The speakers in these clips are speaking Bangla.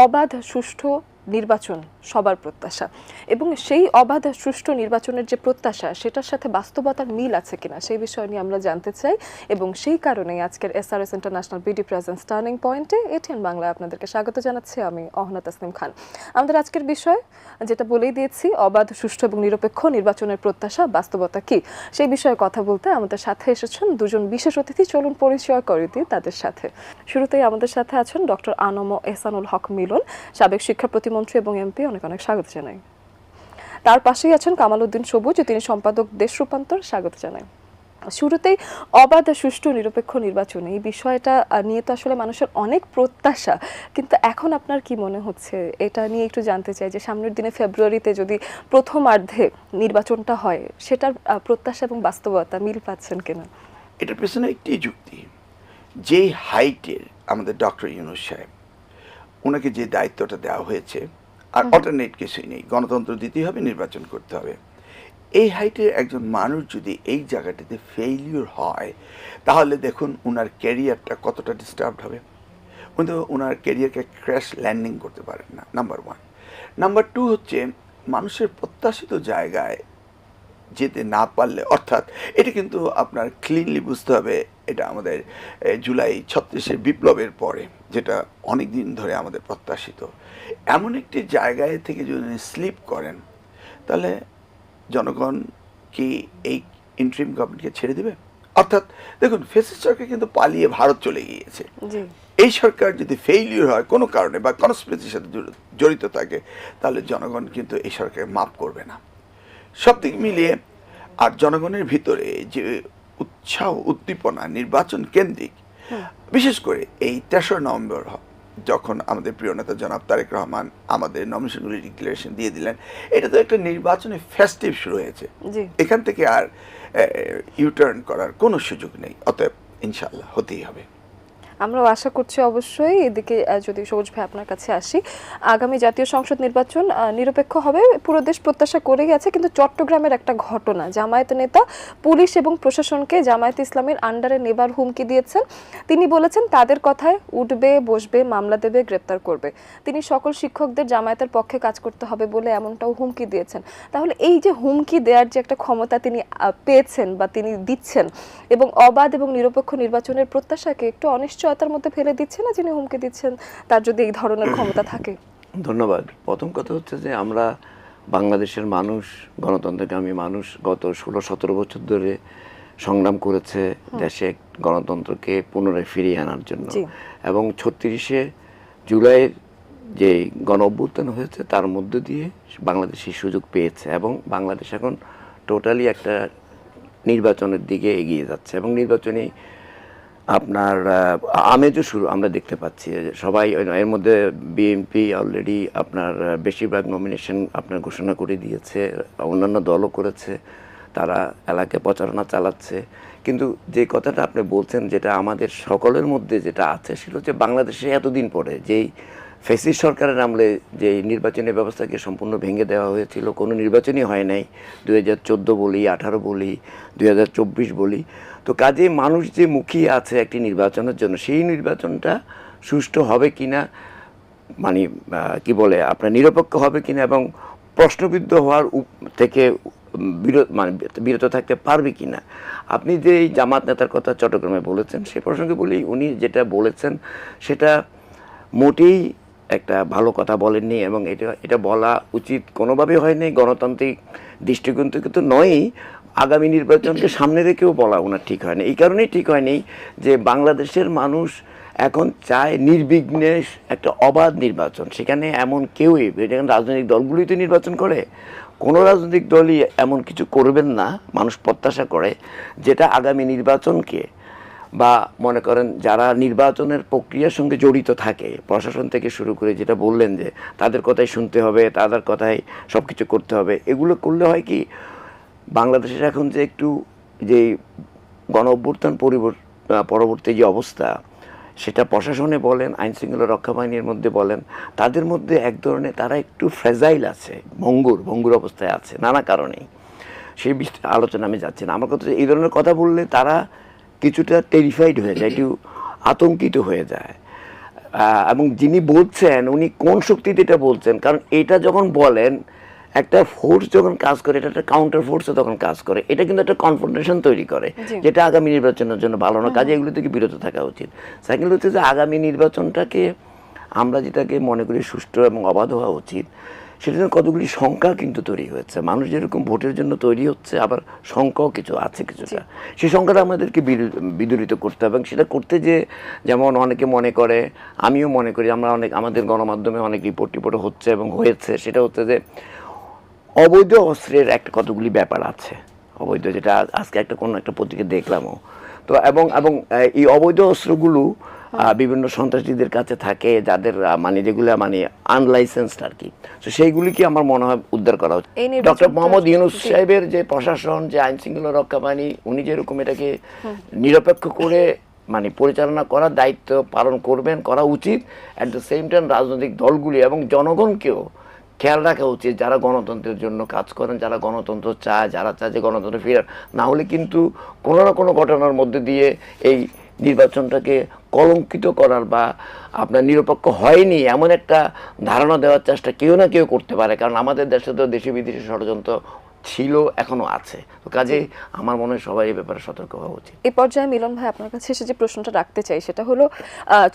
অবাধ সুষ্ঠু নির্বাচন সবার প্রত্যাশা। এবং সেই অবাধ সুষ্ঠু নির্বাচনের যে প্রত্যাশা, সেটার সাথে বাস্তবতার মিল আছে কিনা, সেই বিষয় নিয়ে আমরা জানতে চাই। এবং সেই কারণে আজকের SRS international BD presence turning পয়েন্টে এটিএন বাংলায় আপনাদেরকে স্বাগত জানাচ্ছি। আমি অহনা তাসনিম খান। আমাদের আজকের বিষয়, যেটা বলেই দিয়েছি, অবাধ, সুষ্ঠু এবং নিরপেক্ষ নির্বাচনের প্রত্যাশা, বাস্তবতা কি? সেই বিষয়ে কথা বলতে আমাদের সাথে এসেছেন দুজন বিশেষ অতিথি। চলুন পরিচয় করে দিই তাদের সাথে। শুরুতেই আমাদের সাথে আছেন ডক্টর আনম এহসানুল হক মিলন, সাবেক শিক্ষা প্রতিমন্ত্রী এবং এমপি অনেক অনেক স্বাগত জানাই। তার পাশেই আছেন কামাল উদ্দিন সবুজ তিনি সম্পাদক দেশ রূপান্তর স্বাগত জানাই। শুরুতেই অবাধ, সুষ্ঠু, নিরপেক্ষ নির্বাচন, এই বিষয়টা নিয়ে তো আসলে মানুষের অনেক প্রত্যাশা। কিন্তু এখন আপনার কি মনে হচ্ছে? এটা নিয়ে একটু জানতে চাই যে সামনের দিনে ফেব্রুয়ারিতে যদি প্রথমার্ধে নির্বাচনটা হয়, সেটার প্রত্যাশা এবং বাস্তবতা মিল পাচ্ছেন কিনা? এটার পেছনে একটি যুক্তি। যে হাইটের আমাদের ডক্টর ইউনুস সাহেব ওনাকে যে দায়িত্বটা দেওয়া হয়েছে আর অল্টারনেট কিছুই নেই। গণতন্ত্র দিতেই হবে নির্বাচন করতে হবে। এই হাইটের একজন মানুষ যদি এই জায়গাটিতে ফেইলিওর হয় তাহলে দেখুন ওনার ক্যারিয়ারটা কতটা ডিস্টার্বড হবে। উনি তো ওনার ক্যারিয়ারকে ক্র্যাশ ল্যান্ডিং করতে পারেন না নাম্বার ওয়ান নাম্বার টু হচ্ছে মানুষের প্রত্যাশিত জায়গায় যেতে না পারলে অর্থাৎ এটা কিন্তু আপনার ক্লিনলি বুঝতে হবে এটা আমাদের জুলাই ছত্রিশের বিপ্লবের পরে যেটা অনেক দিন ধরে আমাদের প্রত্যাশিত। এমন একটি জায়গায় থেকে যদি স্লিপ করেন তাহলে জনগণ কি এই ইন্ট্রিম গভর্নমেন্টকে ছেড়ে দেবে? অর্থাৎ দেখুন ফেসিস সরকার কিন্তু পালিয়ে ভারত চলে গিয়েছে। এই সরকার যদি ফেইলিওর হয় কোনো কারণে বা কনস্পিরেসির সাথে জড়িত থাকে তাহলে জনগণ কিন্তু এই সরকারকে মাফ করবে না। সব দিক মিলিয়ে আর জনগণের ভিতরে যে উৎসাহ উদ্দীপনা নির্বাচন কেন্দ্রিক বিশেষ করে এই তেসরা নভেম্বর যখন আমাদের প্রিয় নেতা জনাব তারেক রহমান আমাদের নমিনেশনগুলি ডিক্লারেশন দিয়ে দিলেন এটা তো একটা নির্বাচনে ফেস্টিভ শুরু হয়েছে। এখান থেকে আর ইউটার্ন করার কোনো সুযোগ নেই অতএব ইনশাল্লাহ হতেই হবে। আমরাও আশা করছি অবশ্যই। এদিকে যদি সবুজ ভাই আপনার কাছে আসি, আগামী জাতীয় সংসদ নির্বাচন নিরপেক্ষ হবে। পুরো দেশ প্রত্যাশা করে গেছে কিন্তু চট্টগ্রামের একটা ঘটনা। জামায়াত নেতা, পুলিশ এবং প্রশাসনকে জামায়াত ইসলামের আন্ডারে নেবার হুমকি দিয়েছেন। তিনি বলেছেন, তাদের কথায় উঠবে, বসবে, মামলা দেবে, গ্রেপ্তার করবে। তিনি সকল শিক্ষকদের জামায়াতের পক্ষে কাজ করতে হবে বলে এমনটাও হুমকি দিয়েছেন। তাহলে এই যে হুমকি দেওয়ার যে একটা ক্ষমতা তিনি পেয়েছেন বা তিনি দিচ্ছেন এবং অবাধ এবং নিরপেক্ষ নির্বাচনের প্রত্যাশাকে একটু অনিশ্চয়তার মধ্যে ফেলে দিচ্ছে না যিনি হুমকি দিচ্ছেন? তার যদি এই ধরনের ক্ষমতা থাকে। ধন্যবাদ। প্রথম কথা হচ্ছে যে আমরা বাংলাদেশের মানুষ গণতন্ত্রগামী মানুষ গত ষোলো সতেরো বছর ধরে সংগ্রাম করেছে দেশে গণতন্ত্রকে পুনরায় ফিরিয়ে আনার জন্য। এবং ছত্রিশে জুলাইয়ের যে গণ অভ্যুত্থান হয়েছে তার মধ্য দিয়ে বাংলাদেশ সেই সুযোগ পেয়েছে এবং বাংলাদেশ এখন টোটালি একটা নির্বাচনের দিকে এগিয়ে যাচ্ছে এবং নির্বাচনী আপনার আমেজও শুরু, আমরা দেখতে পাচ্ছি সবাই এর মধ্যে বিএনপি অলরেডি আপনার বেশিরভাগ নমিনেশন আপনার ঘোষণা করে দিয়েছে, অন্যান্য দলও করেছে, তারা এলাকায় প্রচারণা চালাচ্ছে। কিন্তু যে কথাটা আপনি বলছেন, যেটা আমাদের সকলের মধ্যে যেটা আছে, সেটা হচ্ছে বাংলাদেশে এতদিন পরে যেই ফেসিস সরকারের আমলে যে নির্বাচনী ব্যবস্থাকে সম্পূর্ণ ভেঙে দেওয়া হয়েছিল, কোনো নির্বাচনই হয় নাই দু হাজার চোদ্দ বলি, আঠারো বলি দু হাজার চব্বিশ বলি তো কাজে মানুষ যে মুখিয়ে আছে একটি নির্বাচনের জন্য, সেই নির্বাচনটা সুষ্ঠু হবে কিনা মানে কি বলে, আপনার নিরপেক্ষ হবে কিনা এবং প্রশ্নবিদ্ধ হওয়ার থেকে বিরত মানে বিরত থাকতে পারবে কিনা। আপনি যে এই জামাত নেতার কথা চট্টগ্রামে বলেছেন, সে প্রসঙ্গে বলি, উনি যেটা বলেছেন, সেটা মোটেই একটা ভালো কথা বলেননি এবং এটা এটা বলা উচিত কোনোভাবেই হয়নি। গণতান্ত্রিক দৃষ্টিকোণ থেকে তো নয়ই আগামী নির্বাচনকে সামনে রেখেও বলা ওনার ঠিক হয়নি। এই কারণেই ঠিক হয়নি যে বাংলাদেশের মানুষ এখন চায় নির্বিঘ্নে একটা অবাধ নির্বাচন। সেখানে এমন কেউই এখানে রাজনৈতিক দলগুলোই তো নির্বাচন করে। কোনো রাজনৈতিক দলই এমন কিছু করবেন না, মানুষ প্রত্যাশা করে, যেটা আগামী নির্বাচনকে বা মনে করেন যারা নির্বাচনের প্রক্রিয়ার সঙ্গে জড়িত থাকে, প্রশাসন থেকে শুরু করে যেটা বললেন যে তাদের কথাই শুনতে হবে, তাদের কথাই সব কিছু করতে হবে, এগুলো করলে হয় কি বাংলাদেশের এখন যে একটু যে গণ অভ্যুত্থান পরিবর- পরবর্তী যে অবস্থা, সেটা প্রশাসনে বলেন, আইন শৃঙ্খলা রক্ষা বাহিনীর মধ্যে বলেন, তাদের মধ্যে এক ধরনের তারা একটু ফ্রেজাইল আছে, ভঙ্গুর ভঙ্গুর অবস্থায় আছে, নানা কারণেই। সেই বিস্তার আলোচনা আমি যাচ্ছি না। আমার কথা এই ধরনের কথা বললে তারা কিছুটা টেরিফাইড হয়ে যায়, একটু আতঙ্কিত হয়ে যায়। এবং যিনি বলছেন, উনি কোন শক্তিতে এটা বলছেন? কারণ এটা যখন বলেন একটা ফোর্স যখন কাজ করে এটা একটা কাউন্টার ফোর্সে তখন কাজ করে। এটা কিন্তু একটা কনফ্রন্টেশন তৈরি করে যেটা আগামী নির্বাচনের জন্য ভালো না। কাজে এগুলো থেকে বিরত থাকা উচিত। সেকেন্ড হচ্ছে যে আগামী নির্বাচনটাকে আমরা যেটাকে মনে করি সুষ্ঠু এবং অবাধ হওয়া উচিত সেটা কতগুলি সংখ্যা কিন্তু তৈরি হয়েছে। মানুষ যেরকম ভোটের জন্য তৈরি হচ্ছে আবার সংখ্যাও কিছু আছে কিছুটা। সেই সংখ্যাটা আমাদেরকে বিদরিত করতে হবে এবং সেটা করতে যে যেমন অনেকে মনে করে আমিও মনে করি আমরা অনেক আমাদের গণমাধ্যমে অনেক রিপোর্ট টিপোর্ট হচ্ছে এবং হয়েছে। সেটা হচ্ছে যে অবৈধ অস্ত্রের একটা কতগুলি ব্যাপার আছে। অবৈধ যেটা আজকে একটা কোনো একটা পত্রিকা দেখলামও। তো এবং এবং এই অবৈধ অস্ত্রগুলো বিভিন্ন সন্ত্রাসীদের কাছে থাকে যাদের মানে যেগুলো মানে আনলাইসেন্সড আর কি তো সেইগুলি কি আমার মনে হয় উদ্ধার করা উচিত। ডক্টর মোহাম্মদ ইউনুস সাহেবের যে প্রশাসন যে আইন শৃঙ্খলা রক্ষা বাহিনী উনি যেরকম এটাকে নিরপেক্ষ করে মানে পরিচালনা করার দায়িত্ব পালন করবেন করা উচিত। অ্যাট দ্য সেম টাইম রাজনৈতিক দলগুলি এবং জনগণকেও খেয়াল রাখা উচিত যারা গণতন্ত্রের জন্য কাজ করেন, যারা গণতন্ত্র চায়, যারা চায় যে গণতন্ত্র ফিরার। না হলে কিন্তু কোনো না কোনো ঘটনার মধ্যে দিয়ে এই নির্বাচনটাকে কলঙ্কিত করার বা আপনার নিরপেক্ষ হয়নি এমন একটা ধারণা দেওয়ার চেষ্টা কেউ না কেউ করতে পারে। কারণ আমাদের দেশে তো দেশি বিদেশি ষড়যন্ত্র ছিল এখনও আছে। তো কাজে আমার মনে হয় সবাই এই ব্যাপারে সতর্ক হওয়া উচিত। এই পর্যায়ে মিলন ভাই আপনার কাছে এসে যে প্রশ্নটা রাখতে চাই সেটা হলো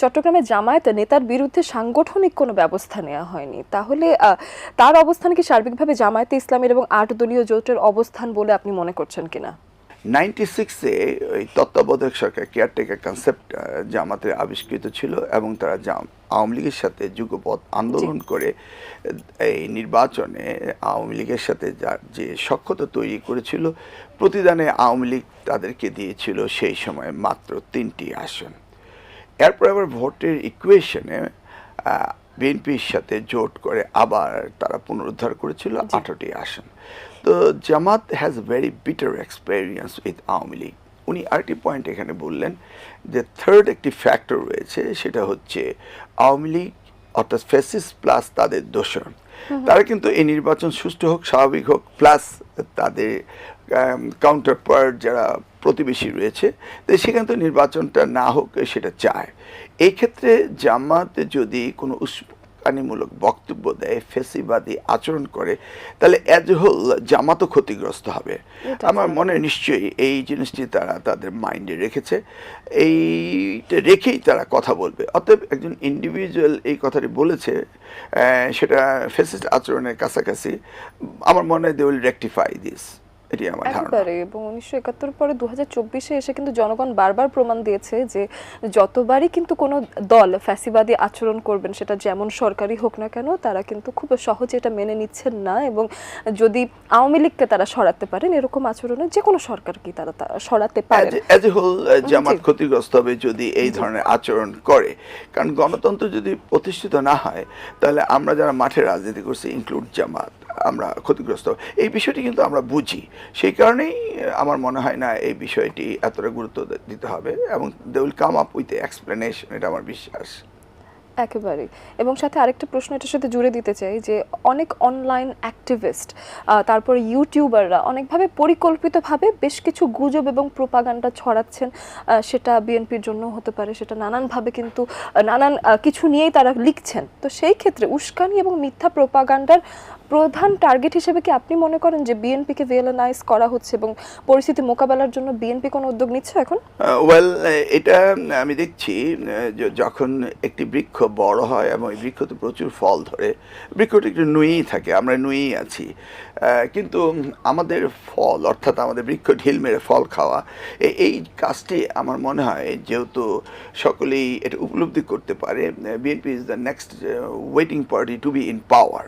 চট্টগ্রামের চট্টগ্রামে জামায়াত নেতার বিরুদ্ধে সাংগঠনিক কোনো ব্যবস্থা নেওয়া হয়নি। তাহলে তার অবস্থান কি সার্বিকভাবে জামায়াতে ইসলামের এবং আট দলীয় জোটের অবস্থান বলে আপনি মনে করছেন কিনা? নাইনটি সিক্সে ওই তত্ত্বাবধায়ক সরকার কেয়ারটেকার কনসেপ্ট জামাতে আবিষ্কৃত ছিল এবং তারা জাম- আওয়ামী লীগের সাথে যুগপথ আন্দোলন করে এই নির্বাচনে আওয়ামী লীগের সাথে যা- যে সক্ষতা তৈরি করেছিল প্রতিদানে আওয়ামী লীগ তাদেরকে দিয়েছিল সেই সময় মাত্র তিনটি আসন। এরপর আবার ভোটের ইকুয়েশনে বিএনপির সাথে জোট করে আবার তারা পুনরুদ্ধার করেছিল আঠারোটি আসন। তো Jamaat has very bitter experience with Awami League. উনি আরেকটি পয়েন্ট এখানে বললেন যে থার্ড একটি ফ্যাক্টর রয়েছে সেটা হচ্ছে আওয়ামী লীগ অর্থাৎ ফেসিস প্লাস তাদের দোষর তারা কিন্তু এই নির্বাচন সুষ্ঠু হোক স্বাভাবিক হোক প্লাস তাদের কাউন্টার পার্ট যারা প্রতিবেশী রয়েছে তো সেখানে তো নির্বাচনটা না হোক সেটা চায়। এই ক্ষেত্রে জামাত যদি কোনো উস্কানিমূলক বক্তব্য দেয় ফেসিবাদী আচরণ করে তাহলে অ্যাজ হোল জামাতও ক্ষতিগ্রস্ত হবে। আমার মনে নিশ্চয়ই এই জিনিসটি তারা তাদের মাইন্ডে রেখেছে। এইটা রেখেই তারা কথা বলবে। অতএব একজন ইন্ডিভিজুয়াল এই কথাটি বলেছে সেটা ফেসিস্ট আচরণের কাছাকাছি। আমার মনে হয় দে উইল রেকটিফাই দিস এটি আমার ধারণা। একেবারে এবং উনিশশো একাত্তর পরে দু চব্বিশে এসে কিন্তু জনগণ বারবার প্রমাণ দিয়েছে যে যতবারই কিন্তু কোনো দল ফ্যাসিবাদী আচরণ করবেন সেটা যেমন সরকারি হোক না কেন তারা কিন্তু খুব সহজে এটা মেনে নিচ্ছেন না এবং যদি আওয়ামী লীগকে তারা সরাতে পারেন এরকম আচরণে যে কোনো সরকারকেই তারা সরাতে পারে অ্যাজ এ হোল জামাত ক্ষতিগ্রস্ত হবে যদি এই ধরনের আচরণ করে। কারণ গণতন্ত্র যদি প্রতিষ্ঠিত না হয় তাহলে আমরা যারা মাঠে রাজনীতি করছি ইনক্লুড জামাত। আমরা ক্ষতিগ্রস্ত। এই বিষয়টি কিন্তু আমরা বুঝি। সেই কারণেই আমার মনে হয় না এই বিষয়টি এতটা গুরুত্ব দিতে হবে এবং they will come up with explanation এটা আমার বিশ্বাস। একেবারে এবং সাথে আরেকটা প্রশ্ন এটার সাথে জুড়ে দিতে চাই যে অনেক অনলাইন অ্যাক্টিভিস্ট তারপর ইউটিউবাররা অনেকভাবে পরিকল্পিতভাবে বেশ কিছু গুজব এবং প্রোপাগান্ডা ছড়াচ্ছেন সেটা বিএনপির জন্য হতে পারে, সেটা নানানভাবে কিন্তু নানান কিছু নিয়েই তারা লিখছেন। তো সেই ক্ষেত্রে উস্কানি এবং মিথ্যা প্রোপাগান্ডার প্রধান টার্গেট হিসেবে কি আপনি মনে করেন যে বিএনপিকে ভিয়েলানাইজ করা হচ্ছে এবং পরিস্থিতি মোকাবেলার জন্য বিএনপি কোনো উদ্যোগ নিচ্ছে এখন? ওয়েল এটা আমি দেখছি যখন একটি বৃক্ষ বড় হয় এবং এই বৃক্ষতে প্রচুর ফল ধরে। বৃক্ষটি একটু নুয়েই থাকে, আমরা নুয়েই আছি। কিন্তু আমাদের ফল, অর্থাৎ আমাদের বৃক্ষ ঢিল মেরে ফল খাওয়া এই কাজটি আমার মনে হয় যেহেতু সকলেই এটা উপলব্ধি করতে পারে BNP is the next waiting party to be in power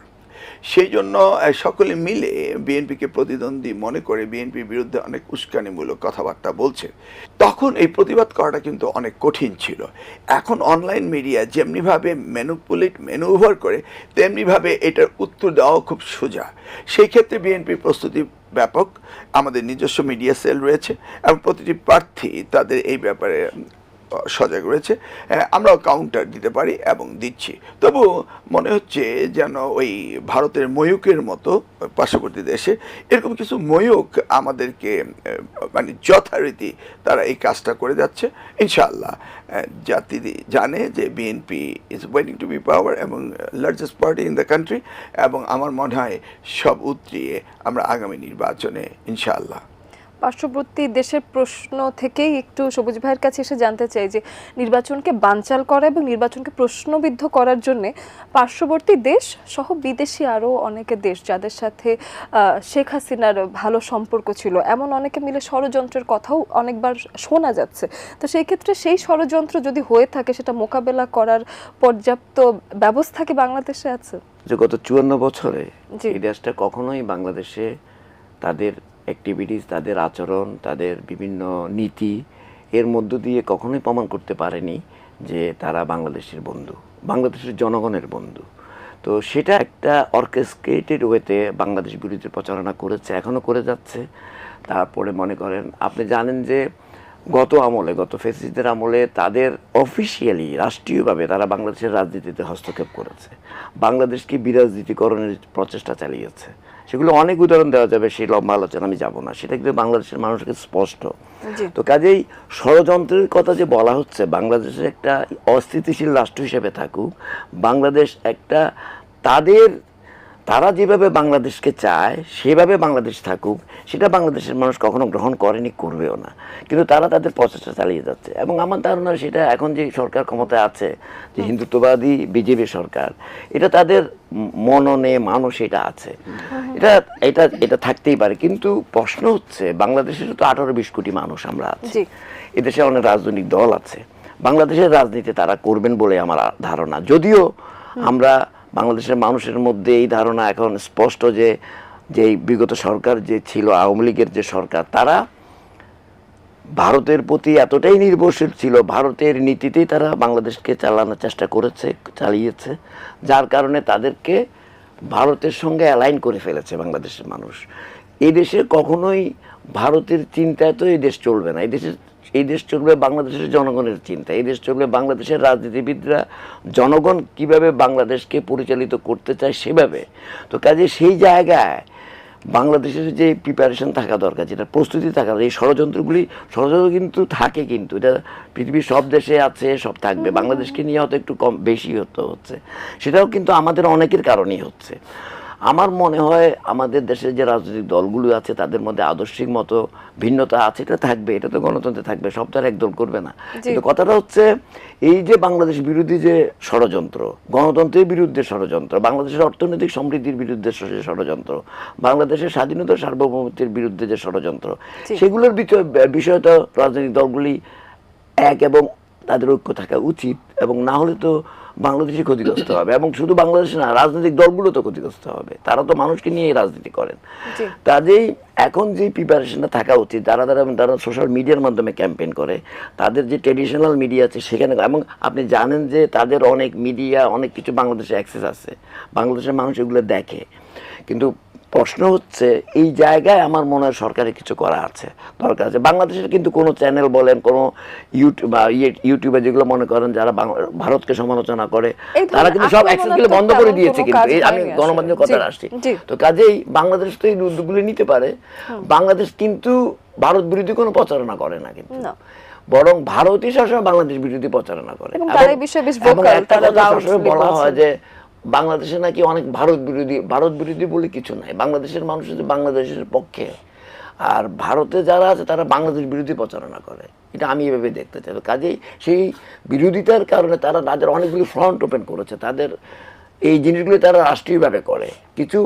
সেই জন্য সকলে মিলে বিএনপিকে প্রতিদ্বন্দ্বী মনে করে বিএনপির বিরুদ্ধে অনেক উস্কানিমূলক কথাবার্তা বলছে। তখন এই প্রতিবাদ করাটা কিন্তু অনেক কঠিন ছিল। এখন অনলাইন মিডিয়া যেমনিভাবে ম্যানুপুলেট ম্যানুভার করে, তেমনিভাবে এটার উত্তর দেওয়া খুব সোজা। সেই ক্ষেত্রে বিএনপির প্রস্তুতি ব্যাপক। আমাদের নিজস্ব মিডিয়া সেল রয়েছে এবং প্রতিটি প্রার্থী তাদের এই ব্যাপারে সজাগ রয়েছে আমরাও কাউন্টার দিতে পারি এবং দিচ্ছি। তবু মনে হচ্ছে যেন ওই ভারতের ময়ূকের মতো পার্শ্ববর্তী দেশে এরকম কিছু ময়ূক আমাদেরকে মানে যথারীতি তারা এই কাজটা করে যাচ্ছে। ইনশাআল্লাহ জাতি জানে যে BNP is waiting to be power এবং largest party in the country এবং আমার মনে হয় সব উতরিয়ে আমরা আগামী নির্বাচনে ইনশাআল্লাহ পার্শ্ববর্তী দেশের প্রশ্ন থেকেই একটু সবুজ ভাইয়ের কাছে এসে জানতে চাই যে নির্বাচনকে বানচাল করা এবং নির্বাচনকে প্রশ্নবিদ্ধ করার জন্য পার্শ্ববর্তী দেশ সহ বিদেশি আরও অনেকে দেশ যাদের সাথে শেখ হাসিনার ভালো সম্পর্ক ছিল। এমন অনেকে মিলে ষড়যন্ত্রের কথাও অনেকবার শোনা যাচ্ছে। তো সেই ক্ষেত্রে সেই ষড়যন্ত্র যদি হয়ে থাকে সেটা মোকাবেলা করার পর্যাপ্ত ব্যবস্থা কি বাংলাদেশে আছে? যে গত চুয়ান্ন বছরে। এই দেশটা কখনোই বাংলাদেশে তাদের অ্যাক্টিভিটিস তাদের আচরণ, তাদের বিভিন্ন নীতি, এর মধ্য দিয়ে কখনোই প্রমাণ করতে পারেনি যে তারা বাংলাদেশের বন্ধু, বাংলাদেশের জনগণের বন্ধু। তো সেটা একটা অর্কেস্ট্রেটেড ওয়েতে বাংলাদেশ বিরুদ্ধে প্রচারণা করেছে, এখনও করে যাচ্ছে। তারপরে মনে করেন, আপনি জানেন যে গত আমলে, গত ফেসিসদের আমলে তাদের অফিসিয়ালি রাষ্ট্রীয়ভাবে তারা বাংলাদেশের রাজনীতিতে হস্তক্ষেপ করেছে। বাংলাদেশকে বিরাজনীতিকরণের প্রচেষ্টা চালিয়েছে। সেগুলো অনেক উদাহরণ দেওয়া যাবে সেই লম্বা আলোচনা আমি যাব না। সেটা কিন্তু বাংলাদেশের মানুষকে স্পষ্ট। তো কাজেই ষড়যন্ত্রের কথা যে বলা হচ্ছে বাংলাদেশের একটা অস্থিতিশীল রাষ্ট্র হিসেবে থাকুক বাংলাদেশ একটা তাদের তারা যেভাবে বাংলাদেশকে চায় সেভাবে বাংলাদেশ থাকুক সেটা বাংলাদেশের মানুষ কখনো গ্রহণ করেনি করবেও না। কিন্তু তারা তাদের প্রচেষ্টা চালিয়ে যাচ্ছে। এবং আমার ধারণা সেটা এখন যে সরকার ক্ষমতায় আছে যে হিন্দুত্ববাদী বিজেপি সরকার এটা তাদের মননে মানুষ এটা আছে। এটা এটা এটা থাকতেই পারে। কিন্তু প্রশ্ন হচ্ছে বাংলাদেশের তো আঠারো বিশ কোটি মানুষ আমরা আছি। এদেশে অনেক রাজনৈতিক দল আছে। বাংলাদেশের রাজনীতি তারা করবেন বলে আমার ধারণা। যদিও আমরা বাংলাদেশের মানুষের মধ্যে এই ধারণা এখন স্পষ্ট যে যে বিগত সরকার যে ছিল, আওয়ামী লীগের যে সরকার, তারা ভারতের প্রতি এতটাই নির্ভরশীল ছিল, ভারতের নীতিতেই তারা বাংলাদেশকে চালানোর চেষ্টা করেছে, চালিয়েছে, যার কারণে তাদেরকে ভারতের সঙ্গে অ্যালাইন করে ফেলেছে বাংলাদেশের মানুষ। এই দেশে কখনোই ভারতের চিন্তায় তো এই দেশ চলবে না। এই দেশে এই দেশ চলবে বাংলাদেশের জনগণের চিন্তা, এই দেশ চলবে বাংলাদেশের রাজনীতিবিদরা, জনগণ কীভাবে বাংলাদেশকে পরিচালিত করতে চায় সেভাবে। তো কাজে সেই জায়গায় বাংলাদেশের যে প্রিপারেশন থাকা দরকার, যেটা প্রস্তুতি থাকা এই ষড়যন্ত্রগুলি, ষড়যন্ত্র কিন্তু থাকে কিন্তু, এটা পৃথিবীর সব দেশে আছে, সব থাকবে। বাংলাদেশকে নিয়ে হয়তো একটু কম, বেশি হতে হচ্ছে। সেটাও কিন্তু আমাদের অনেকের কারণেই হচ্ছে। আমার মনে হয় আমাদের দেশের যে রাজনৈতিক দলগুলো আছে তাদের মধ্যে আদর্শিক মতো ভিন্নতা আছে এটা থাকবে এটা তো গণতন্ত্রে থাকবে সব তো আর একদল করবে না। কিন্তু কথাটা হচ্ছে এই যে বাংলাদেশ বিরোধী যে ষড়যন্ত্র গণতন্ত্রের বিরুদ্ধে ষড়যন্ত্র বাংলাদেশের অর্থনৈতিক সমৃদ্ধির বিরুদ্ধে ষড়যন্ত্র বাংলাদেশের স্বাধীনতা সার্বভৌমত্বের বিরুদ্ধে যে ষড়যন্ত্র সেগুলোর বিষয় বিষয়ে তো রাজনৈতিক দলগুলি এক এবং তাদের ঐক্য থাকা উচিত এবং না হলে তো বাংলাদেশই ক্ষতিগ্রস্ত হবে এবং শুধু বাংলাদেশ না রাজনৈতিক দলগুলো তো ক্ষতিগ্রস্ত হবে। তারা তো মানুষকে নিয়েই রাজনীতি করেন। কাজেই এখন যে প্রিপারেশনটা থাকা উচিত যারা যারা যারা সোশ্যাল মিডিয়ার মাধ্যমে ক্যাম্পেইন করে তাদের যে ট্রেডিশনাল মিডিয়া আছে সেখানে এবং আপনি জানেন যে তাদের অনেক মিডিয়া অনেক কিছু বাংলাদেশে অ্যাক্সেস আছে। বাংলাদেশের মানুষ এগুলো দেখে। কিন্তু প্রশ্ন হচ্ছে এই জায়গায় আমার মনে হয় সরকারের কিছু করা আছে দরকার আছে। বাংলাদেশের কিন্তু কোনো চ্যানেল বলেন কোনো ইউটিউব বা ইয়ে- ইউটিউবে যেগুলো মনে করেন যারা ভারতকে সমালোচনা করে তারা কিন্তু সব অ্যাক্সেসগুলো বন্ধ করে দিয়েছে কিন্তু। আমি গণমাধ্যমের কথা আসছি। তো কাজেই বাংলাদেশ তো এই উদ্যোগগুলো নিতে পারে। বাংলাদেশ কিন্তু ভারত বিরোধী কোনো প্রচারণা করে না কিন্তু। বরং ভারতই সবসময় বাংলাদেশ বিরোধী প্রচারণা করে। এবং একটা কথা সবসময় বলা হয় যে বাংলাদেশে নাকি অনেক ভারত বিরোধী ভারত বিরোধী বলে কিছু নাই। বাংলাদেশের মানুষ হচ্ছে বাংলাদেশের পক্ষে। আর ভারতে যারা আছে, তারা বাংলাদেশ বিরোধী প্রচারণা করে। এটা আমি এভাবে দেখতে চাই। কাজেই সেই বিরোধিতার কারণে তারা তাদের অনেকগুলি ফ্রন্ট ওপেন করেছে। তাদের এই জিনিসগুলি তারা রাষ্ট্রীয়ভাবে করে। কিছু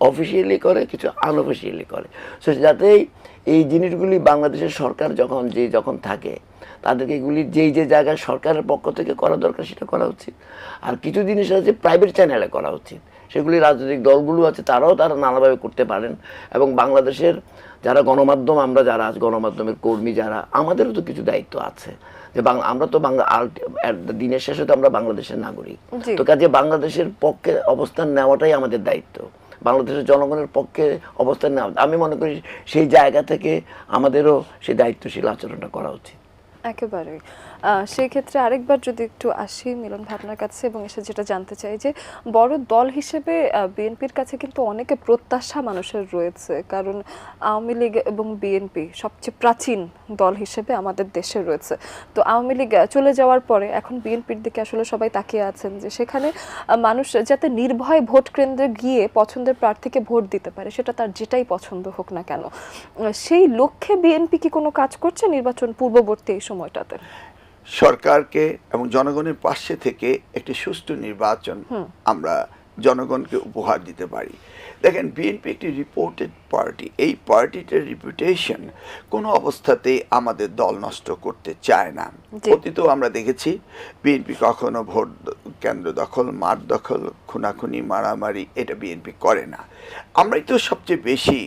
অফিসিয়ালি করে, কিছু আনঅফিসিয়ালি করে। সো যাতেই এই জিনিসগুলি বাংলাদেশের সরকার যখন, যে যখন থাকে তাদেরকে এগুলি যেই যে জায়গায় সরকারের পক্ষ থেকে করা দরকার সেটা করা উচিত। আর কিছু জিনিস আছে প্রাইভেট চ্যানেলে করা উচিত। সেগুলি রাজনৈতিক দলগুলো আছে তারাও তারা নানাভাবে করতে পারেন এবং বাংলাদেশের যারা গণমাধ্যম আমরা যারা আছি গণমাধ্যমের কর্মী যারা আমাদেরও তো কিছু দায়িত্ব আছে। যে বাংলা আমরা তো বাংলা দিনের শেষে তো আমরা বাংলাদেশের নাগরিক। তো কাজে বাংলাদেশের পক্ষে অবস্থান নেওয়াটাই আমাদের দায়িত্ব। বাংলাদেশের জনগণের পক্ষে অবস্থান নেওয়া আমি মনে করি সেই জায়গা থেকে আমাদেরও সেই দায়িত্বশীল আচরণটা করা উচিত। একেবারেই। আহ, সেই ক্ষেত্রে আরেকবার যদি একটু আসি মিলন ভাই আপনার কাছে এবং এসে যেটা জানতে চাই যে বড় দল হিসেবে বিএনপির কাছে কিন্তু অনেকে প্রত্যাশা মানুষের রয়েছে। কারণ আওয়ামী লীগ এবং বিএনপি সবচেয়ে প্রাচীন দল হিসেবে আমাদের দেশে রয়েছে। তো আওয়ামী লীগ চলে যাওয়ার পরে এখন বিএনপির দিকে আসলে সবাই তাকিয়ে আছেন যে সেখানে মানুষ যাতে নির্ভয়ে ভোট কেন্দ্রে গিয়ে পছন্দের প্রার্থীকে ভোট দিতে পারে, সেটা তার যেটাই পছন্দ হোক না কেন। সেই লক্ষ্যে বিএনপি কি কোনো কাজ করছে নির্বাচন পূর্ববর্তী এই সময়টাতে? সরকারকে এবং জনগণের পাশে থেকে একটি সুষ্ঠু নির্বাচন আমরা জনগণকে উপহার দিতে পারি। দেখেন বিএনপি একটি রিপোর্টেড পার্টি এই পার্টিটার রিপুটেশন কোনো অবস্থাতেই আমাদের দল নষ্ট করতে চায় না। অতীতেও আমরা দেখেছি বিএনপি কখনো ভোট কেন্দ্র দখল মাঠ দখল খুনাখুনি মারামারি এটা বিএনপি করে না। আমরাই তো সবচেয়ে বেশি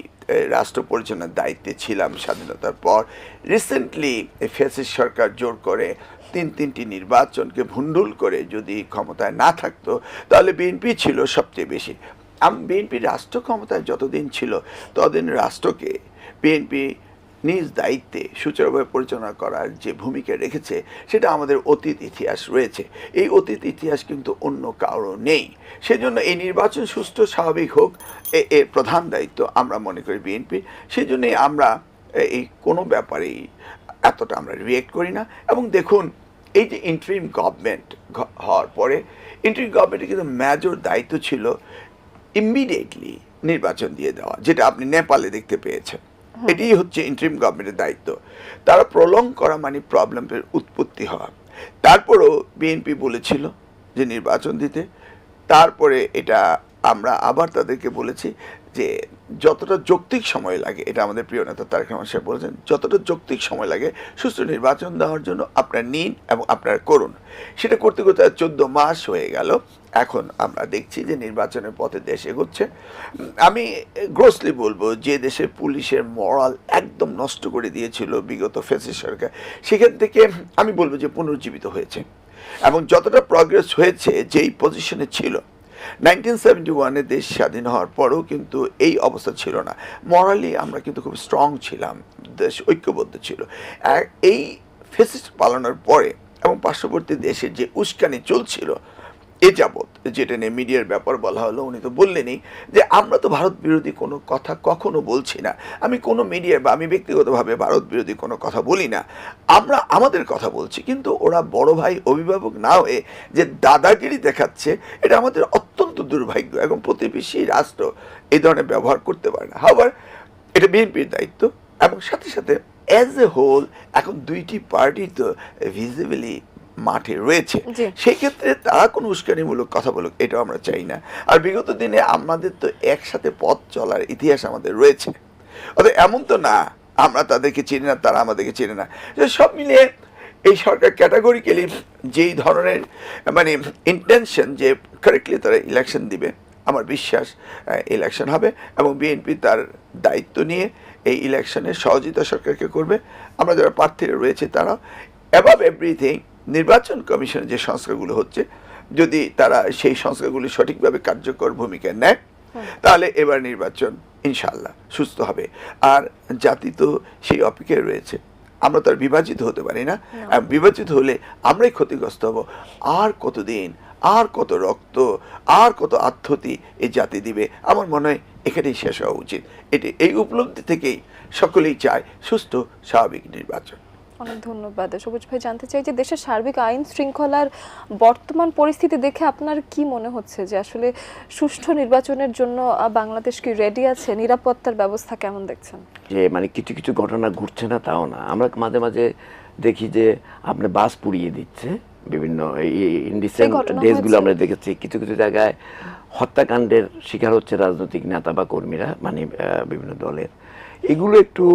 রাষ্ট্র পরিচালনার দায়িত্বে ছিলাম স্বাধীনতার পর। রিসেন্টলি ফেসিস সরকার জোর করে তিন, তিনটি নির্বাচনকে ভুন্ডুল করে যদি ক্ষমতায় না থাকতো, তাহলে বিএনপি ছিল সবচেয়ে বেশি। আম, বিএনপি রাষ্ট্র ক্ষমতায় যতদিন ছিল, ততদিন রাষ্ট্রকে বিএনপি নিজ দায়িত্বে সুচারুভাবে পরিচালনা করার যে ভূমিকা রেখেছে, সেটা আমাদের অতীত ইতিহাস রয়েছে। এই অতীত ইতিহাস কিন্তু অন্য কারও নেই। সেজন্য এই নির্বাচন সুষ্ঠু, স্বাভাবিক হোক, এ- এর প্রধান দায়িত্ব আমরা মনে করি বিএনপি। সেই জন্যই আমরা এই কোনো ব্যাপারেই এতটা আমরা রিয়েক্ট করি না। এবং দেখুন, এই যে ইন্টারিম গভর্নমেন্ট হওয়ার পরে ইন্টারিম গভর্নমেন্টের কিন্তু মেজর দায়িত্ব ছিল ইমিডিয়েটলি নির্বাচন দিয়ে দেওয়া, যেটা আপনি নেপালে দেখতে পেয়েছেন। এটাই হচ্ছে ইন্টারিম গভর্নমেন্টের দায়িত্ব। তারা প্রলং করা মানে প্রবলেমের উৎপত্তি হওয়া। তারপরও বিএনপি বলেছিল যে নির্বাচন দিতে। তারপরে এটা আমরা আবার তাদেরকে বলেছি যে যতটা যৌক্তিক সময় লাগে, এটা আমাদের প্রিয় নেতা তারেক রহমান সাহেব বলেছেন, যতটা যৌক্তিক সময় লাগে সুষ্ঠু নির্বাচন দেওয়ার জন্য আপনার নিন এবং আপনার করুন। সেটা করতে করতে চোদ্দ মাস হয়ে গেল। এখন আমরা দেখছি যে নির্বাচনের পথে দেশ এগোচ্ছে। আমি গ্রোসলি বলব যে দেশের পুলিশের মরাল একদম নষ্ট করে দিয়েছিল বিগত ফেসিস সরকার। সেখান থেকে আমি বলব যে পুনর্জীবিত হয়েছে। এবং যতটা প্রগ্রেস হয়েছে, যেই পজিশনে ছিল নাইনটিন সেভেন্টি ওয়ানে দেশ স্বাধীন হওয়ার পরও কিন্তু এই অবস্থা ছিল না। মরালি আমরা কিন্তু খুব স্ট্রং ছিলাম, দেশ ঐক্যবদ্ধ ছিল। এই ফেসিস্ট পালানোর পরে এবং পার্শ্ববর্তী দেশের যে উস্কানি চলছিল এ যাবৎ, যেটা নিয়ে মিডিয়ার ব্যাপার বলা হলো, উনি তো বললেনই যে আমরা তো ভারত বিরোধী কোনো কথা কখনো বলছি না। আমি কোনো মিডিয়ায় বা আমি ব্যক্তিগতভাবে ভারত বিরোধী কোনো কথা বলি না। আমরা আমাদের কথা বলছি, কিন্তু ওরা বড় ভাই, অভিভাবক না হয়ে যে দাদাগিরি দেখাচ্ছে, এটা আমাদের অত্যন্ত দুর্ভাগ্য এবং প্রতিবেশী রাষ্ট্র এই ধরনের ব্যবহার করতে পারে না। আবার এটা বিএনপির দায়িত্ব এবং সাথে সাথে অ্যাজ এ হোল এখন দুইটি পার্টি তো ভিজিবলি মাঠে রয়েছে। সেই ক্ষেত্রে তারা কোনো উস্কানিমূলক কথা বলুক এটাও আমরা চাই না। আর বিগত দিনে আমাদের তো একসাথে পথ চলার ইতিহাস আমাদের রয়েছে। অর্থাৎ এমন তো না আমরা তাদেরকে চিনি না তারা আমাদেরকে চিনে না। সব মিলিয়ে এই সরকার ক্যাটাগরিক্যালি যেই ধরনের মানে ইন্টেনশন যে কারেক্টলি তারা ইলেকশন দিবে আমার বিশ্বাস ইলেকশন হবে এবং বিএনপি তার দায়িত্ব নিয়ে এই ইলেকশনে সহযোগিতা সরকারকে করবে। আমরা যারা প্রার্থীরা রয়েছে তারা অ্যাবাভ এভরিথিং নির্বাচন কমিশনের যে সংস্কারগুলো হচ্ছে যদি তারা সেই সংস্কারগুলি সঠিকভাবে কার্যকর ভূমিকা নেয় তাহলে এবার নির্বাচন ইনশাল্লাহ সুস্থ হবে। আর জাতি তো সেই অপেক্ষায় রয়েছে। আমরা তো আর বিভাজিত হতে পারি না। বিভাজিত হলে আমরাই ক্ষতিগ্রস্ত হব। আর কতদিন আর কত রক্ত আর কত আত্মতি এই জাতি দিবে? আমার মনে হয় এখানেই শেষ হওয়া উচিত। এটি এই উপলব্ধি থেকেই সকলেই চায় সুস্থ স্বাভাবিক নির্বাচন। অনেক ধন্যবাদ। সবুজ ভাই জানতে চাই যে দেশের সার্বিক আইন শৃঙ্খলার বর্তমান পরিস্থিতি দেখে আপনার কি মনে হচ্ছে? যে আসলে সুষ্ঠু নির্বাচনের জন্য বাংলাদেশ কি রেডি আছে? নিরাপত্তার ব্যবস্থা কেমন দেখছেন? যে মানে কিছু কিছু ঘটনা ঘটছে না তাও না। আমরা মাঝে মাঝে দেখি যে আপনি বাস পুড়িয়ে দিচ্ছে বিভিন্ন ইন্ডিসেন্ট ডেজগুলো আমরা দেখেছি। কিছু কিছু জায়গায় হত্যাকাণ্ডের শিকার হচ্ছে রাজনৈতিক নেতা বা কর্মীরা মানে বিভিন্ন দলের। এগুলো একটু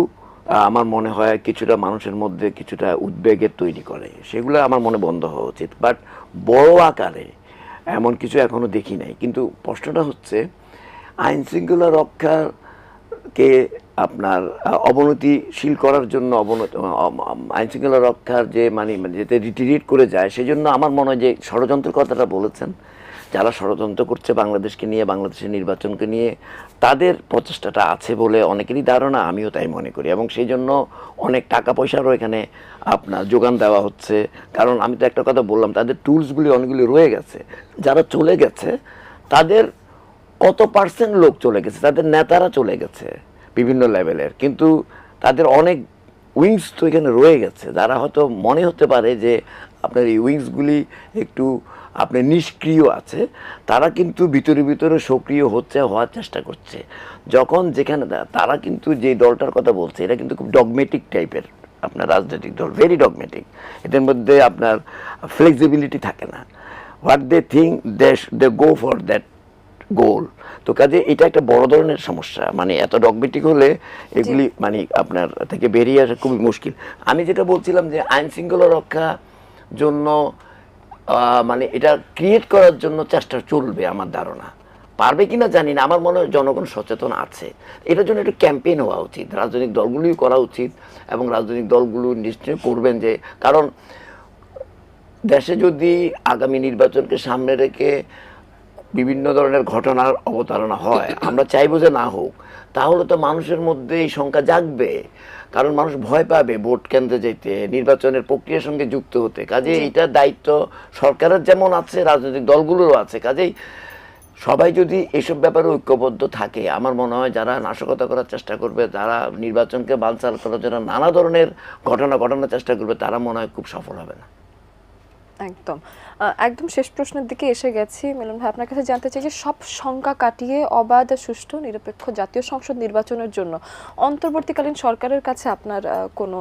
আমার মনে হয় কিছুটা মানুষের মধ্যে কিছুটা উদ্বেগের তৈরি করে। সেগুলো আমার মনে বন্ধ হওয়া উচিত। বাট বড় আকারে এমন কিছু এখনও দেখি নাই। কিন্তু প্রশ্নটা হচ্ছে, আইন শৃঙ্খলা রক্ষার কে আপনার অবনতিশীল করার জন্য অবনতি আইন শৃঙ্খলা রক্ষার যে মানে মানে যেতে রিটিরিট করে যায় সেই জন্য আমার মনে হয় যে ষড়যন্ত্রের কথাটা বলেছেন। যারা ষড়যন্ত্র করছে বাংলাদেশকে নিয়ে, বাংলাদেশের নির্বাচনকে নিয়ে, তাদের প্রচেষ্টাটা আছে বলে অনেকেরই ধারণা, আমিও তাই মনে করি। এবং সেই জন্য অনেক টাকা পয়সারও এখানে আপনার যোগান দেওয়া হচ্ছে। কারণ আমি তো একটা কথা বললাম, তাদের টুলসগুলি অনেকগুলি রয়ে গেছে। যারা চলে গেছে, তাদের কত পার্সেন্ট লোক চলে গেছে? তাদের নেতারা চলে গেছে বিভিন্ন লেভেলের। কিন্তু তাদের অনেক উইংস তো এখানে রয়ে গেছে। যারা হয়তো মনে হতে পারে যে আপনার এই উইংসগুলি একটু আপনার নিষ্ক্রিয় আছে তারা কিন্তু ভিতরে ভিতরে সক্রিয় হচ্ছে হওয়ার চেষ্টা করছে। যখন যেখানে তারা কিন্তু যে দলটার কথা বলছে এটা কিন্তু খুব ডগমেটিক টাইপের আপনার রাজনৈতিক দল ভেরি ডগমেটিক এদের মধ্যে আপনার ফ্লেক্সিবিলিটি থাকে না। What they think they they go for that goal তো কাজে এটা একটা বড় ধরনের সমস্যা। মানে এত ডগমেটিক হলে এগুলি মানে আপনার থেকে বেরিয়ে আসা খুবই মুশকিল। আমি যেটা বলছিলাম যে আইন শৃঙ্খলা রক্ষা জন্য মানে এটা ক্রিয়েট করার জন্য চেষ্টা চলবে আমার ধারণা। পারবে কিনা জানি না, আমার মনে হয় জনগণ সচেতন আছে। এটার জন্য একটু ক্যাম্পেইন হওয়া উচিত, রাজনৈতিক দলগুলোই করা উচিত এবং রাজনৈতিক দলগুলো নিশ্চয়ই করবেন যে, কারণ দেশে যদি আগামী নির্বাচনকে সামনে রেখে বিভিন্ন ধরনের ঘটনার অবতারণা হয়, আমরা চাইব যে না হোক। তাহলে তো মানুষের মধ্যে এই শঙ্কা জাগবে। কারণ মানুষ ভয় পাবে ভোট কেন্দ্রে যেতে নির্বাচনের প্রক্রিয়ার সঙ্গে যুক্ত হতে। কাজে এটার দায়িত্ব সরকারের যেমন আছে রাজনৈতিক দলগুলোরও আছে। কাজেই সবাই যদি এসব ব্যাপারে ঐক্যবদ্ধ থাকে আমার মনে হয় যারা নাশকতা করার চেষ্টা করবে যারা নির্বাচনকে বানচাল করার জন্য নানা ধরনের ঘটনা ঘটানোর চেষ্টা করবে তারা মনে হয় খুব সফল হবে না। একদম। একদম শেষ প্রশ্নের দিকে এসে গেছি। মিলন ভাই, আপনার কাছে জানতে চাই যে সব শঙ্কা কাটিয়ে অবাধ, সুষ্ঠু, নিরপেক্ষ জাতীয় সংসদ নির্বাচনের জন্য অন্তর্বর্তীকালীন সরকারের কাছে আপনার কোনো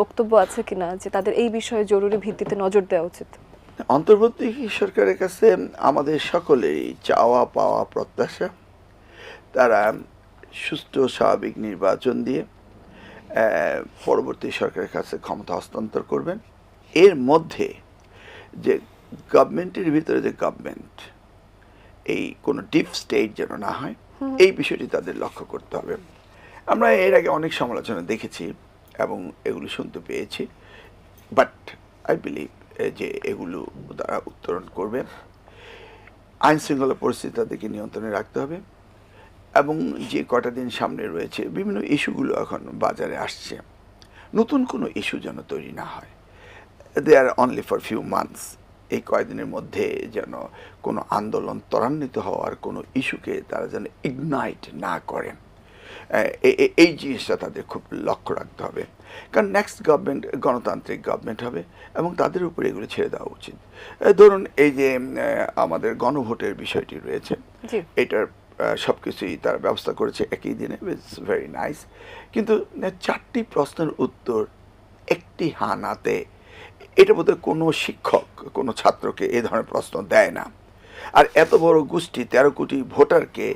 বক্তব্য আছে কিনা যে তাদের এই বিষয়ে জরুরি ভিত্তিতে নজর দেওয়া উচিত? অন্তর্বর্তী সরকারের কাছে আমাদের সকলেরই চাওয়া পাওয়া প্রত্যাশা। তারা সুষ্ঠু, স্বাভাবিক নির্বাচন দিয়ে পরবর্তী সরকারের কাছে ক্ষমতা হস্তান্তর করবেন। এর মধ্যে যে গভর্নমেন্টের ভিতরে যে গভর্নমেন্ট এই কোনো ডিপ স্টেট যেন না হয় এই বিষয়টি তাদের লক্ষ্য করতে হবে। আমরা এর আগে অনেক সমালোচনা দেখেছি এবং এগুলো শুনতে পেয়েছি বাট আই বিলিভ যে এগুলো তারা উত্তরণ করবে। আইন শৃঙ্খলা পরিস্থিতি তাদেরকে নিয়ন্ত্রণে রাখতে হবে এবং যে কটা দিন সামনে রয়েছে বিভিন্ন ইস্যুগুলো এখন বাজারে আসছে। নতুন কোনো ইস্যু যেন তৈরি না হয়। They are only for few months এই কয়েকদিনের মধ্যে যেন কোনো আন্দোলন ত্বরান্বিত হওয়ার কোনো ইস্যুকে তারা যেন ইগনাইট না করেন। এই জিনিসটা তাদের খুব লক্ষ্য রাখতে হবে। কারণ নেক্সট গভর্নমেন্ট গণতান্ত্রিক গভর্নমেন্ট হবে এবং তাদের উপরে এগুলো ছেড়ে দেওয়া উচিত। ধরুন এই যে আমাদের গণভোটের বিষয়টি রয়েছে। এটার সব কিছুই তারা ব্যবস্থা করেছে একই দিনে ইটস ভেরি নাইস কিন্তু চারটি প্রশ্নের উত্তর একটি হানাতে এটা বোধহয় কোনো শিক্ষক কোনো ছাত্রকে এ ধরনের প্রশ্ন দেয় না। আর এত বড় গোষ্ঠী তেরো কোটি ভোটারকে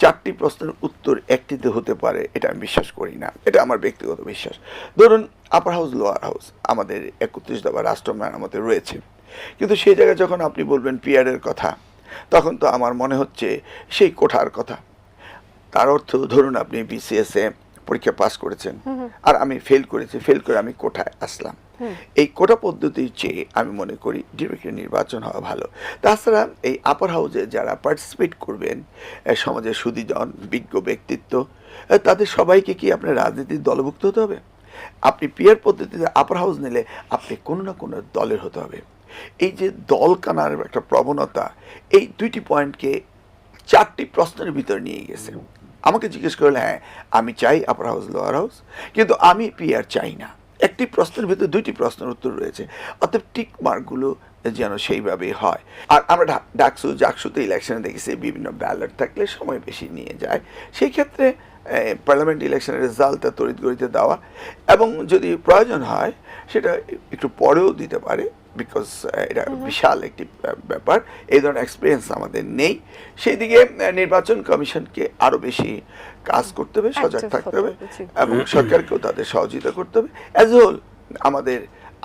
চারটি প্রশ্নের উত্তর একটিতে হতে পারে এটা আমি বিশ্বাস করি না। এটা আমার ব্যক্তিগত বিশ্বাস। ধরুন আপার হাউস লোয়ার হাউস আমাদের একত্রিশ দফা রাষ্ট্র মেরামতে রয়েছে। কিন্তু সেই জায়গায় যখন আপনি বলবেন পিয়ারের কথা তখন তো আমার মনে হচ্ছে সেই কোঠার কথা। তার অর্থ ধরুন আপনি বিসিএস এ পরীক্ষা পাস করেছেন। আর আমি ফেল করেছি ফেল করে আমি কোঠায় আসলাম। এই কোটা পদ্ধতির চেয়ে আমি মনে করি ডিরেক্ট নির্বাচন হওয়া ভালো। তাছাড়া এই আপার হাউসে যারা পার্টিসিপেট করবেন সমাজের সুদীজন, বিজ্ঞ ব্যক্তিত্ব তাদের সবাইকে কি আপনার রাজনীতির দলভুক্ত হতে হবে? আপনি পিয়ার পদ্ধতিতে আপার হাউস নিলে আপনি কোনো না কোনো দলের হতে হবে। এই যে দল কানার একটা প্রবণতা, এই দুইটি পয়েন্টকে চারটি প্রশ্নের ভিতরে নিয়ে গেছে। আমাকে জিজ্ঞেস করলে হ্যাঁ আমি চাই আপার হাউস লোয়ার হাউস কিন্তু আমি পিআর চাই না। একটি প্রশ্নের ভিতরে দুইটি প্রশ্নের উত্তর রয়েছে। অতএব টিক মার্কগুলো যেন সেইভাবে হয়। আর আমরা ডাকসু, জাকসুতে ইলেকশনে দেখেছি বিভিন্ন ব্যালট থাকলে সময় বেশি নিয়ে যায়। সেই ক্ষেত্রে পার্লামেন্ট ইলেকশনের রেজাল্টটা তড়িৎ গড়িতে দেওয়া এবং যদি প্রয়োজন হয়, সেটা একটু পরেও দিতে পারে। বিকজ এটা বিশাল একটি ব্যাপার। এই ধরনের এক্সপিরিয়েন্স আমাদের নেই। সেই দিকে নির্বাচন কমিশনকে আরও বেশি কাজ করতে হবে সজাগ থাকতে হবে হবে, এবং সরকারকেও তাদের সহযোগিতা করতে হবে। অ্যাজ হোল আমাদের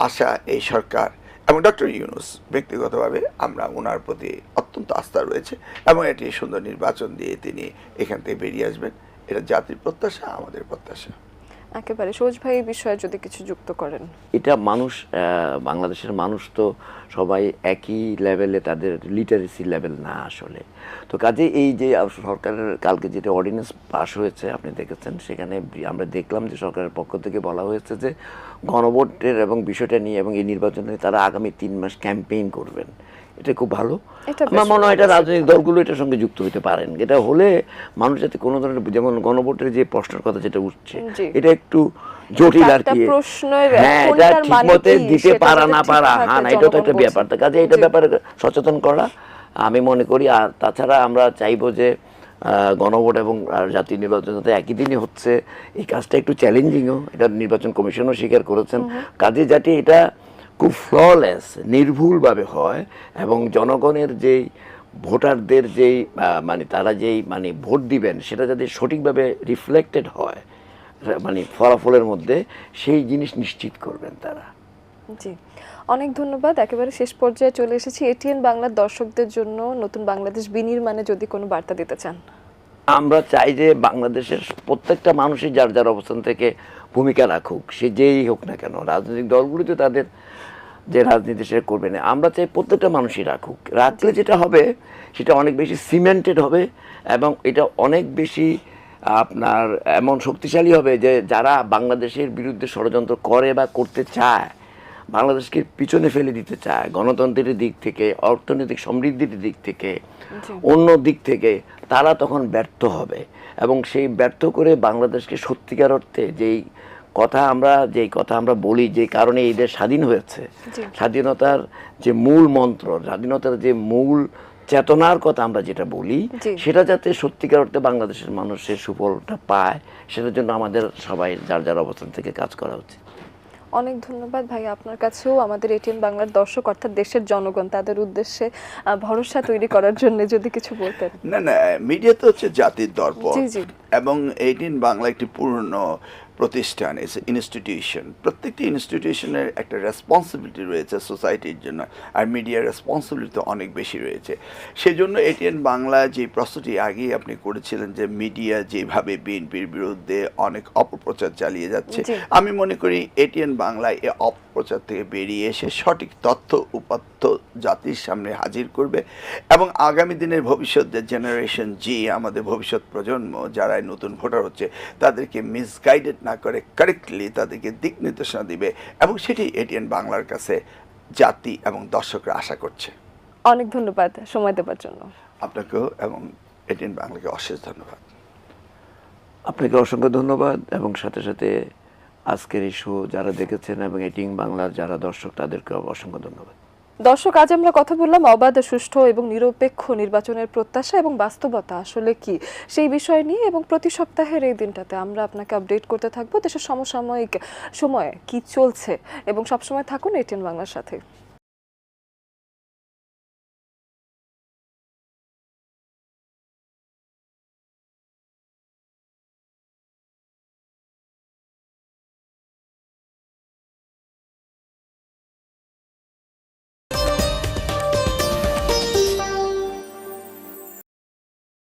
আশা এই সরকার এবং ডক্টর ইউনুস ব্যক্তিগতভাবে আমরা ওনার প্রতি অত্যন্ত আস্থা রয়েছে এবং এটি সুন্দর নির্বাচন দিয়ে তিনি এখান থেকে বেরিয়ে আসবেন। এটা জাতির প্রত্যাশা আমাদের প্রত্যাশা। একেবারে সবুজ ভাই বিষয়ে যদি কিছু যুক্ত করেন। এটা মানুষ বাংলাদেশের মানুষ তো সবাই একই লেভেলে তাদের লিটারেসি লেভেল না আসলে। তো কাজে এই যে সরকারের কালকে যেটা অর্ডিন্যান্স পাস হয়েছে, আপনি দেখেছেন, সেখানে আমরা দেখলাম যে সরকারের পক্ষ থেকে বলা হয়েছে যে গণভোটের এবং বিষয়টা নিয়ে এবং এই নির্বাচনে তারা আগামী তিন মাস ক্যাম্পেইন করবেন। এটা খুব ভালো। আমার মনে হয় এটা রাজনৈতিক দলগুলো এটার সঙ্গে যুক্ত হতে পারেন। এটা হলে মানুষ যাতে কোনো ধরনের যেমন গণভোটের যে প্রশ্নের কথা যেটা উঠছে এটা একটু জটিল আর কি। হ্যাঁ এটা ঠিক মানে মতে দিতে পারা না পারা। হ্যাঁ না এটা তো একটা ব্যাপার। তো কাজে এটা ব্যাপারে সচেতন করা আমি মনে করি। আর তাছাড়া আমরা চাইব যে গণভোট এবং জাতীয় নির্বাচন যাতে একই দিনই হচ্ছে। এই কাজটা একটু চ্যালেঞ্জিংও এটা নির্বাচন কমিশনও স্বীকার করেছেন। কাজে যাতে এটা খুব ফ্ললেস নির্ভুলভাবে হয় এবং জনগণের যেই ভোটারদের যেই মানে তারা যেই মানে ভোট দিবেন সেটা যাতে সঠিকভাবে রিফ্লেক্টেড হয় মানে ফলাফলের মধ্যে সেই জিনিস নিশ্চিত করবেন তারা। জি। অনেক ধন্যবাদ। একেবারে শেষ পর্যায়ে চলে এসেছি এটিএন বাংলার দর্শকদের জন্য নতুন বাংলাদেশ বিনির্মাণে যদি কোনো বার্তা দিতে চান। আমরা চাই যে বাংলাদেশের প্রত্যেকটা মানুষই যার যার অবস্থান থেকে ভূমিকা রাখুক সে যেই হোক না কেন রাজনৈতিক দলগুলো তো তাদের যে রাজনীতি সে করবে না। আমরা চাই প্রত্যেকটা মানুষই রাখুক। রাখলে যেটা হবে সেটা অনেক বেশি সিমেন্টেড হবে এবং এটা অনেক বেশি আপনার এমন শক্তিশালী হবে যে যারা বাংলাদেশের বিরুদ্ধে ষড়যন্ত্র করে বা করতে চায় বাংলাদেশকে পিছনে ফেলে দিতে চায় গণতন্ত্রের দিক থেকে অর্থনৈতিক সমৃদ্ধির দিক থেকে অন্য দিক থেকে তারা তখন ব্যর্থ হবে। এবং সেই ব্যর্থ করে বাংলাদেশকে সত্যিকার অর্থে যেই কথা আমরা যেই কথা আমরা বলি যে কারণে এই দেশ স্বাধীন হয়েছে। স্বাধীনতার যে মূল মন্ত্র স্বাধীনতার যে মূল চেতনার কথা আমরা যেটা বলি সেটা যাতে সত্যিকার অর্থে বাংলাদেশের মানুষের সুফলটা পায় সেটার জন্য আমাদের সবাই যার যার অবস্থান থেকে কাজ করা উচিত। অনেক ধন্যবাদ ভাই আপনার কাছেও। আমাদের এটিএন বাংলার দর্শক অর্থাৎ দেশের জনগণ তাদের উদ্দেশ্যে ভরসা তৈরি করার জন্য যদি কিছু বলতেন। না না মিডিয়া তো হচ্ছে জাতির দর্পণ। এবং এইটিন বাংলা একটি পূর্ণ প্রতিষ্ঠান ইনস্টিটিউশন প্রত্যেকটি ইনস্টিটিউশনের একটা রেসপন্সিবিলিটি রয়েছে সোসাইটির জন্য আর মিডিয়ার রেসপন্সিবিলিটি তো অনেক বেশি রয়েছে। সেজন্য এটিএন বাংলা যে প্রস্তুতি আগেই আপনি করেছিলেন যে মিডিয়া যেভাবে বিএনপির বিরুদ্ধে অনেক অপপ্রচার চালিয়ে যাচ্ছে আমি মনে করি এটিএন বাংলায় এ অপপ্রচার থেকে বেরিয়ে এসে সঠিক তথ্য উপাত্ত জাতির সামনে হাজির করবে এবং আগামী দিনের ভবিষ্যৎ যে জেনারেশন জি আমাদের ভবিষ্যৎ প্রজন্ম যারা নতুন ভোটার হচ্ছে তাদেরকে মিসগাইডেড না করে কারেক্টলি তাদেরকে দিক নির্দেশনা দিবে এবং সেটি এটিএন বাংলার কাছে জাতি এবং দর্শকরা আশা করছে। অনেক ধন্যবাদ সময় দেওয়ার জন্য। আপনাকেও এবং এটিএন বাংলাকে অশেষ ধন্যবাদ। আপনাকে অসংখ্য ধন্যবাদ এবং সাথে সাথে আজকের এই শো যারা দেখেছেন এবং এটিএন বাংলার যারা দর্শক তাদেরকে অসংখ্য ধন্যবাদ। দর্শক, আজ আমরা কথা বললাম অবাধ, সুষ্ঠু এবং নিরপেক্ষ নির্বাচনের প্রত্যাশা এবং বাস্তবতা আসলে কি সেই বিষয় নিয়ে এবং প্রতি সপ্তাহের এই দিনটাতে আমরা আপনাকে আপডেট করতে থাকব। দেশের সমসাময়িক সময়ে কি চলছে এবং সবসময় থাকুন এটিএন বাংলার সাথে।